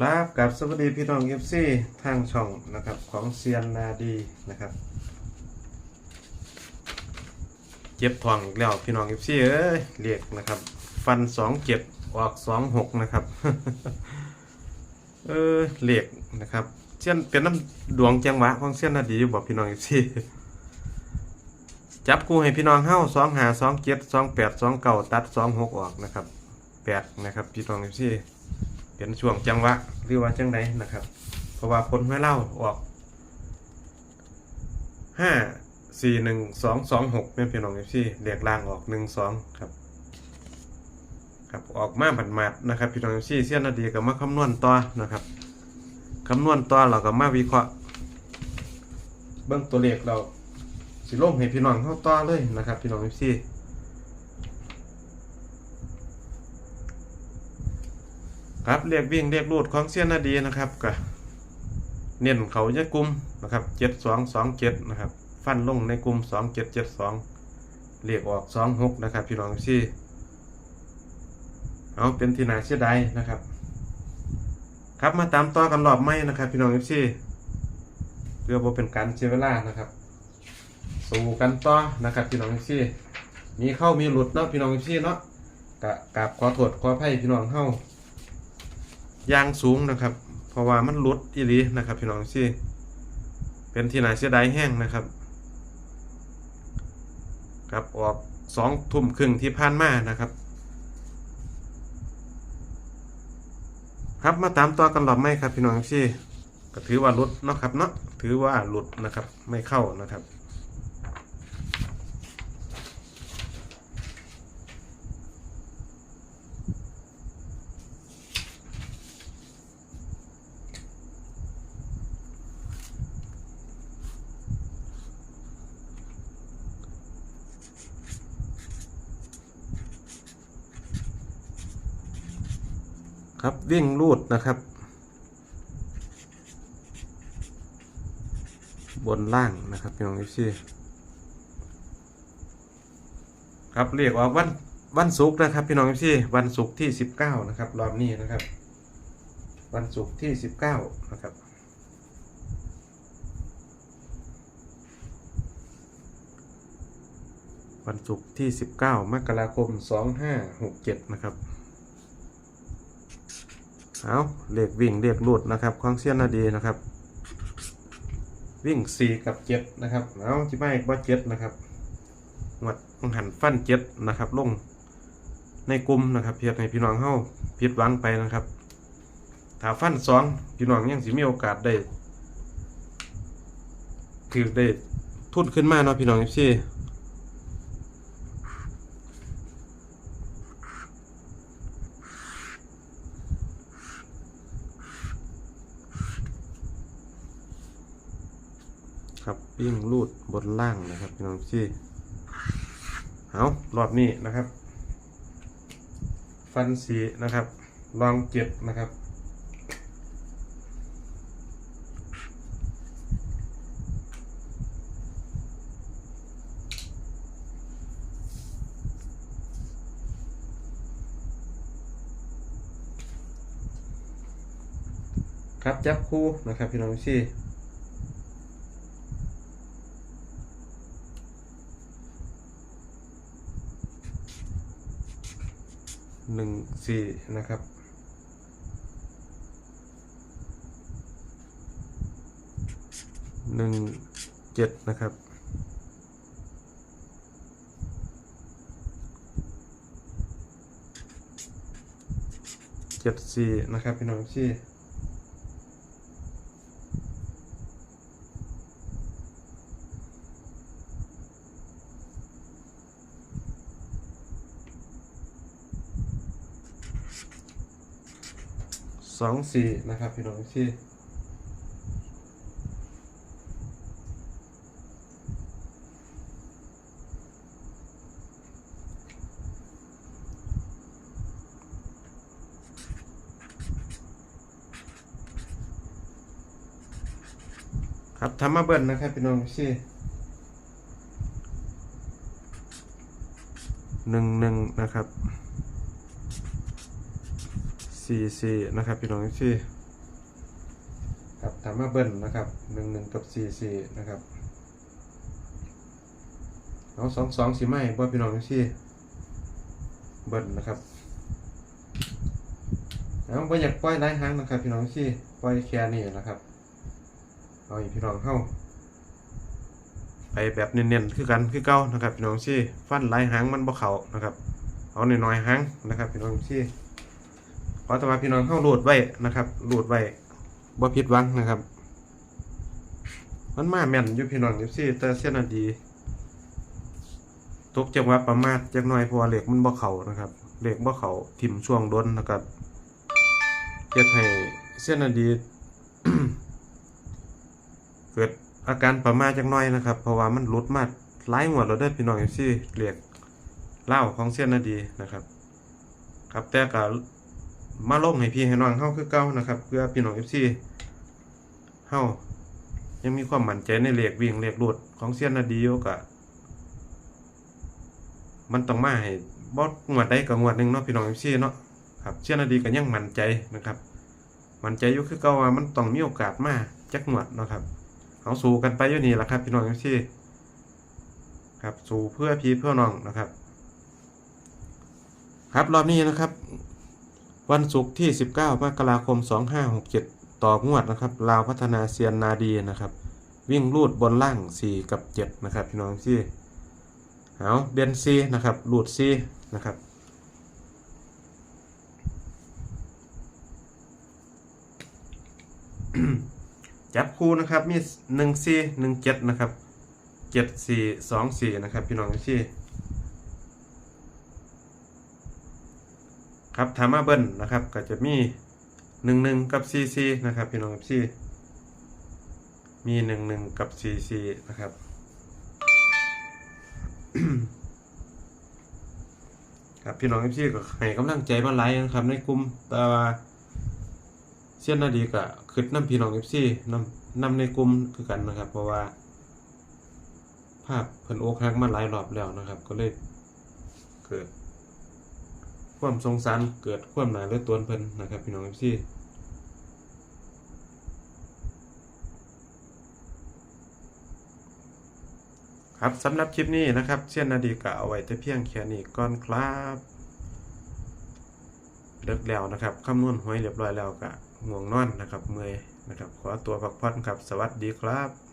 ครับกับสวัสดีพี่น้องเอฟซีทางช่องนะครับของเซียนนาดีนะครับเจ็บทองอีกแล้วพี่น้องเอฟซีเอ้ยเรียกนะครับ ฟันสองเจ็ดออกสองหกนะครับเออเรียกนะครับเซียนเป็นน้ำดวงจังหวะของเซียนนาดีอยู่บอกพี่น้องเอฟซีจับกูให้พี่น้องเฮ้าสองหาสองเจ็ดสองแปดสองเก้าตัดสองหกออกนะครับแปดนะครับพี่น้องเอฟซี เป็นช่วงจังหวะหรือว่าจังไดนะครับ เพราะว่าผลไม่เล่าออกห้าสี่หนึ่งสองสองหกเป็นพี่น้องเอฟซีเรียกล่างออกหนึ่งสองครับครับออกมาบัดมาดๆนะครับพี่น้องเอฟซีเสี้ยนนาดีก็มาคำนวณต่อนะครับคำนวณต่อเราก็มาวิเคราะห์ เบื้องตัวเลขเราสิลงให้พี่น้องเข้าต่อเลยนะครับ พี่น้องเอฟซี ครับเรียกวิ่งเรียกรูดของเสี้ยนนาดีนะครับก็เน้นเขาจะกลุ่มนะครับเจ็ดสองสองเจ็ดนะครับ ฟันลงในกลุ่มสองเจ็ดเจ็ดสองเรียกออกสองหกนะครับ พี่น้องซี่เอาเป็นที่น่าเสียดายนะครับ ครับมาตามต่อกันรอบไม่นะครับ พี่น้องซี่เพื่อบ่เป็นการเสียเวลานะครับ สู้กันต่อนะครับ พี่น้องซี่มีเข้ามีหลุดเนาะพี่น้องซี่เนาะกะกราบขอโทษขออภัยพี่น้องเฮา ยางสูงนะครับ เพราะว่ามันลดอีหลีนะครับพี่น้องซี่เป็นที่น่าเสียดายแห้งนะครับครับออกสองทุ่มครึ่งที่ผ่านมานะครับ ครับมาตามต่อกันหรอบไหมครับพี่น้องซี่ก็ถือว่าหลุดเนาะครับเนาะถือว่าหลุดนะครับไม่เข้านะครับ ครับวิ่งรูดนะครับ บนล่างนะครับพี่น้องเอฟซีครับเรียกว่าวันวันศุกร์นะครับพี่น้องเอฟซีวันศุกร์ที่สิบเก้านะครับรอบนี้นะครับ วันศุกร์ที่สิบเก้านะครับวันศุกร์ที่สิบเก้ามกราคมสองห้าหกเจ็ดนะครับ เอาเลขวิ่งเลขรูดนะครับของเซียนนาดีนะครับ วิ่งสี่กับเจ็ดนะครับเอาจิไม่ว่าเจ็ดนะครับหมดองหันฟันเจ็ดนะครับลงในกลุ่มนะครับเพียรให้พี่น้องเข้าผิดหวังไปนะครับถ้าฟันสองพี่น้องยังสิมีโอกาสได้คือได้ทุนขึ้นมาเนาะพี่น้องเอฟซี ครับวิ่งรูดบนล่างนะครับพี่น้องเอฟซีเอารอบนี้นะครับ ฟันสีนะครับ ลองเจ็ดนะครับครับจับคู่นะครับพี่น้องชี่ หนึ่งสี่นะครับ หนึ่งเจ็ดนะครับ เจ็ดสี่นะครับพี่น้องที่ สองสี่นะครับพี่น้องที่ครับทำมาเบิ้ลนะครับพี่น้องที่หนึ่งหนึ่งนะครับ สี่สี่นะครับพี่น้องที่ครับถามมาเบิ้ลนะครับหนึ่งหนึ่งกับสี่สี่นะครับเอาสองสองสีไม้บ่พี่น้องที่เบิ้ลนะครับเอาบ่อยากปล่อยหลายหางนะครับ พี่น้องที่ปล่อยแค่นี้นะครับเอาอีกพี่น้องเข้าไปแบบเน้นๆคือกันคือเก่านะครับพี่น้องที่ฟันหลายหางมันบ่เข้านะครับเอาหน่อยๆหางนะครับพี่น้องที่ ขอต่ว่าพี่น้องเข้าโหลดไว้นะครับโหลดไว้บ่ผิดหวังนะครับ มันมาแม่นอยู่พี่น้องอยู่ที่แต่เส้นอดีตกจังหวะประมาทจักหน่อยเพราะว่าเหล็กมันบ่เข้านะครับเหล็กบ่เข้าทิ่มช่วงดนนะครับเฮ็ดให้เส้นอดีเกิดอาการประมาทจักหน่อยนะครับ เพราะว่ามันหลุดมาหลายงวดแล้วเด้พี่น้องอยู่ที่เหล็กเล่าของเส้นอดีนะครับ ครับแต่ก็ มาลงให้พี่ให้น้องเฮาคือเก่านะครับเพื่อพี่น้อง FC เฮายังมีความมั่นใจในเหลขวิ่งเหลขรูดของเซียนนาดีอยู่ก็มันต้องมาให้บ่งวดใดก็งวดหนึ่งเนาะพี่น้อง FC เนาะครับเซียนนาดีก็ยังมั่นใจนะครับมั่นใจอยู่คือเก่าว่ามันต้องมีโอกาสมาจักงวดเนาะครับเฮาสู้กันไปอยู่นี่แหละครับ พี่น้อง FC ครับ สู้เพื่อพี่เพื่อน้องนะครับ ครับรอบนี้นะครับ วันศุกร์ที่ 19 มกราคม 2567 ต่องวดนะครับลาวพัฒนาเซียนนาดีนะครับ วิ่งลูดบนล่าง 4 กับ 7 นะครับ พี่น้องที่เอาเดนซีนะครับลูดซีนะครับจับคู่นะครับมี1 c 1 7 นะครับ 7 4 2 4 นะครับ พี่น้องที่ ครับถามมาเบิ้ลนะครับ ก็จะมีหนึ่งหนึ่งกับซีซีนะครับพี่น้องกับซีมีหนึ่งหนึ่งกับซีซีนะครับครับพี่น้องกับซีก็ให้กำลังใจมาหลายนะครับ ในกลุ่มแต่ว่าเสี้ยนนาดีก็คือน้ำพี่น้องกับซีน้ำน้ำในกลุ่มคือกันนะครับ เพราะว่า ภาพเพิ่นโอกหักมาหลายรอบแล้วนะครับ ก็เลยเกิด ความสงสารเกิดความหนาเลือดตัวเพิ่นนะครับพี่น้องเอฟซีครับสำหรับคลิปนี้นะครับเช่นนาดีกะเอาไว้แต่เพียงแค่นี้ก่อนครับเลิกแล้วนะครับคำนวณหวยเรียบร้อยแล้วกะง่วงนอนนะครับเมื่อยนะครับ ขอตัวพักผ่อนครับ สวัสดีครับ